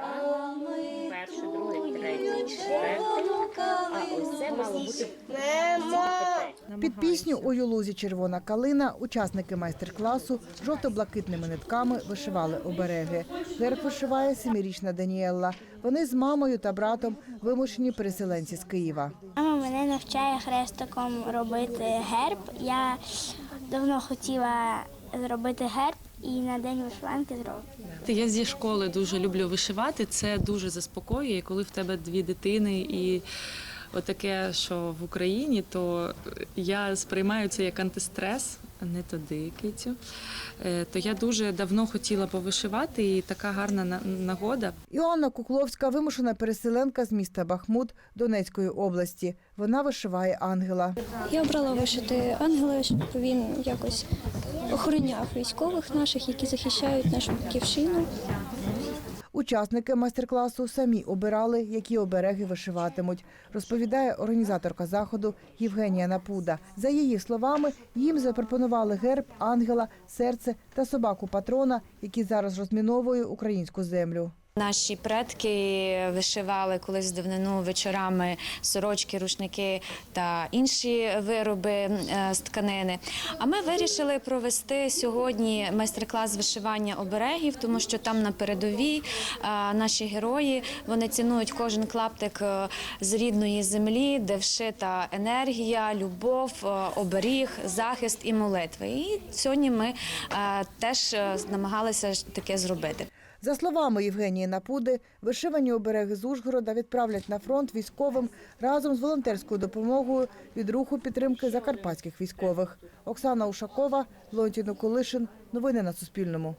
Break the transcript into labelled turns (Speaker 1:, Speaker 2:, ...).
Speaker 1: Так. Перший, другий, третій, четвертий. А ось це мало бути
Speaker 2: Під пісню у лузі червона калина учасники майстер-класу жовто-блакитними нитками вишивали обереги. Герб вишиває семирічна Даніелла. Вони з мамою та братом вимушені переселенці з Києва.
Speaker 3: Мама мене навчає хрестиком робити герб. Я давно хотіла зробити герб і на день вишиванки зроблю.
Speaker 4: Я зі школи дуже люблю вишивати. Це дуже заспокоює. Коли в тебе дві дитини і отаке, що в Україні, то я сприймаю це як антистрес, а не туди кицю. Е, То я дуже давно хотіла повишивати, і така гарна на- нагода.
Speaker 2: Іоанна Кукловська вимушена переселенка з міста Бахмут Донецької області. Вона вишиває ангела.
Speaker 5: Я обрала вишити ангела, щоб він якось охороняв військових наших, які захищають нашу батьківщину.
Speaker 2: Учасники майстер-класу самі обирали, які обереги вишиватимуть, розповідає організаторка заходу Євгенія Напуда. За її словами, їм запропонували герб, ангела, серце та собаку патрона, які зараз розміновує українську землю.
Speaker 6: Наші предки вишивали колись давнину вечорами сорочки, рушники та інші вироби е, з тканини. А ми вирішили провести сьогодні майстер-клас вишивання оберегів, тому що там на передовій е, наші герої вони цінують кожен клаптик е, з рідної землі, де вшита енергія, любов, оберіг, захист і молитви. І сьогодні ми теж намагалися таке зробити.
Speaker 2: За словами Євгенії Напуди, вишивані обереги з Ужгорода відправлять на фронт військовим разом з волонтерською допомогою від руху підтримки закарпатських військових. Оксана Ушакова, Леонтій Николишин. Новини на Суспільному.